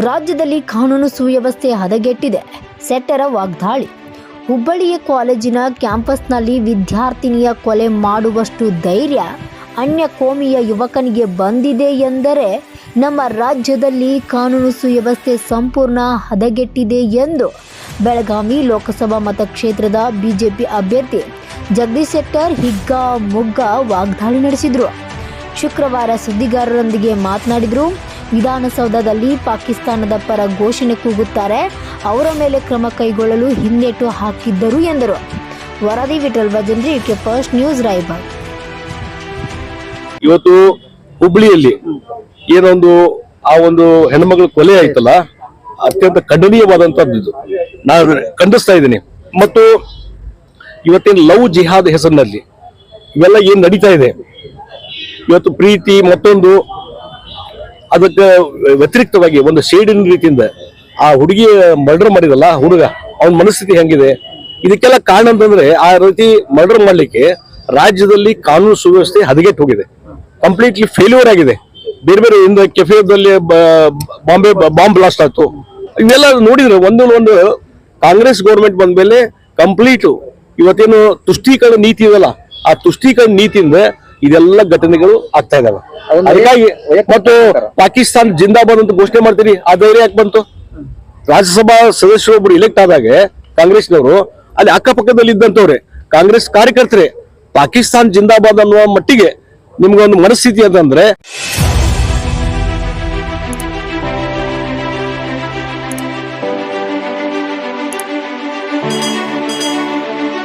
ರಾಜ್ಯದಲ್ಲಿ ಕಾನೂನು ಸುವ್ಯವಸ್ಥೆ ಹದಗೆಟ್ಟಿದೆ. ಸೆಟ್ಟರ ವಾಗ್ದಾಳಿ. ಹುಬ್ಬಳ್ಳಿಯ ಕಾಲೇಜಿನ ಕ್ಯಾಂಪಸ್ನಲ್ಲಿ ವಿದ್ಯಾರ್ಥಿನಿಯ ಕೊಲೆ ಮಾಡುವಷ್ಟು ಧೈರ್ಯ ಅನ್ಯ ಕೋಮಿಯ ಯುವಕನಿಗೆ ಬಂದಿದೆ ಎಂದರೆ ನಮ್ಮ ರಾಜ್ಯದಲ್ಲಿ ಕಾನೂನು ಸುವ್ಯವಸ್ಥೆ ಸಂಪೂರ್ಣ ಹದಗೆಟ್ಟಿದೆ ಎಂದು ಬೆಳಗಾವಿ ಲೋಕಸಭಾ ಮತಕ್ಷೇತ್ರದ ಬಿಜೆಪಿ ಅಭ್ಯರ್ಥಿ ಜಗದೀಶ್ ಶೆಟ್ಟರ್ ಹಿಗ್ಗ ಮುಗ್ಗ ವಾಗ್ದಾಳಿ ನಡೆಸಿದರು. ಶುಕ್ರವಾರ ಸುದ್ದಿಗಾರರೊಂದಿಗೆ ಮಾತನಾಡಿದರು ವಿಧಾನಸೌಧದಲ್ಲಿ ಪಾಕಿಸ್ತಾನದ ಪರ ಘೋಷಣೆ ಕೂಗುತ್ತಾರೆ. ಅವರ ಮೇಲೆ ಕ್ರಮ ಕೈಗೊಳ್ಳಲು ಹಿಂದೇಟು ಹಾಕಿದ್ದರು ಎಂದರು. ವರದಿ Vithal Bhajanri K first news Raybag ಇವತ್ತು ಹುಬ್ಳಿಯಲ್ಲಿ ಏನೊಂದು ಆ ಒಂದು ಹೆಣ್ಮಗಳ ಕೊಲೆ ಆಯ್ತಲ್ಲ, ಅತ್ಯಂತ ಖಂಡನೀಯವಾದಂತದ್ದು ನಾನು ಖಂಡಿಸ್ತಾ ಇದ್ದೀನಿ. ಮತ್ತು ಇವತ್ತಿನ ಲವ್ ಜಿಹಾದ್ ಹೆಸರಿನಲ್ಲಿ ಇವೆಲ್ಲ ಏನ್ ನಡೀತಾ ಇದೆ? ಇವತ್ತು ಪ್ರೀತಿ ಮತ್ತೊಂದು ಅದಕ್ಕೆ ವ್ಯತಿರಿಕ್ತವಾಗಿ ಒಂದು ಶೇಡಿನ ರೀತಿಯಿಂದ ಆ ಹುಡುಗಿ ಮರ್ಡರ್ ಮಾಡಿದಲ್ಲ ಹುಡುಗ, ಅವನ ಮನಸ್ಥಿತಿ ಹೆಂಗಿದೆ? ಇದಕ್ಕೆಲ್ಲ ಕಾರಣ ಅಂತಂದ್ರೆ ಆ ರೀತಿ ಮರ್ಡರ್ ಮಾಡ್ಲಿಕ್ಕೆ ರಾಜ್ಯದಲ್ಲಿ ಕಾನೂನು ಸುವ್ಯವಸ್ಥೆ ಹದಗೆಟ್ಟು ಹೋಗಿದೆ. ಕಂಪ್ಲೀಟ್ಲಿ ಫೇಲ್ಯೂರ್ ಆಗಿದೆ. ಬೇರೆ ಬೇರೆ ಇಂದ ಕೆಫೆದಲ್ಲಿ ಬಾಂಬೆ ಬಾಂಬ್ ಬ್ಲಾಸ್ಟ್ ಆಯ್ತು. ಇವೆಲ್ಲ ನೋಡಿದ್ರೆ ಒಂದೊಂದು ಒಂದು ಕಾಂಗ್ರೆಸ್ ಗೌರ್ಮೆಂಟ್ ಬಂದ ಮೇಲೆ ಕಂಪ್ಲೀಟ್ ಇವತ್ತೇನು ತುಷ್ಟೀಕರಣ ನೀತಿ ಇದೆಯಲ್ಲ, ಆ ತುಷ್ಟೀಕರಣ ನೀತಿಯಿಂದ ಇದೆಲ್ಲ ಘಟನೆಗಳು ಆಗ್ತಾ ಇದಾವೆ. ಅದಕ್ಕಾಗಿ ಮತ್ತು ಪಾಕಿಸ್ತಾನ ಜಿಂದಾಬಾದ್ ಅಂತ ಘೋಷಣೆ ಮಾಡ್ತೀರಿ ಆ ಧೈರ್ಯ ಯಾಕೆ ಬಂತು? ರಾಜ್ಯಸಭಾ ಸದಸ್ಯರೊಬ್ಬರು ಇಲೆಕ್ಟ್ ಆದಾಗ ಕಾಂಗ್ರೆಸ್ನವರು ಅಲ್ಲಿ ಅಕ್ಕಪಕ್ಕದಲ್ಲಿ ಇದ್ದಂತವ್ರೆ ಕಾಂಗ್ರೆಸ್ ಕಾರ್ಯಕರ್ತರೇ ಪಾಕಿಸ್ತಾನ್ ಜಿಂದಾಬಾದ್ ಅನ್ನುವ ಮಟ್ಟಿಗೆ ನಿಮ್ಗೊಂದು ಮನಸ್ಥಿತಿ ಅಂತಂದ್ರೆ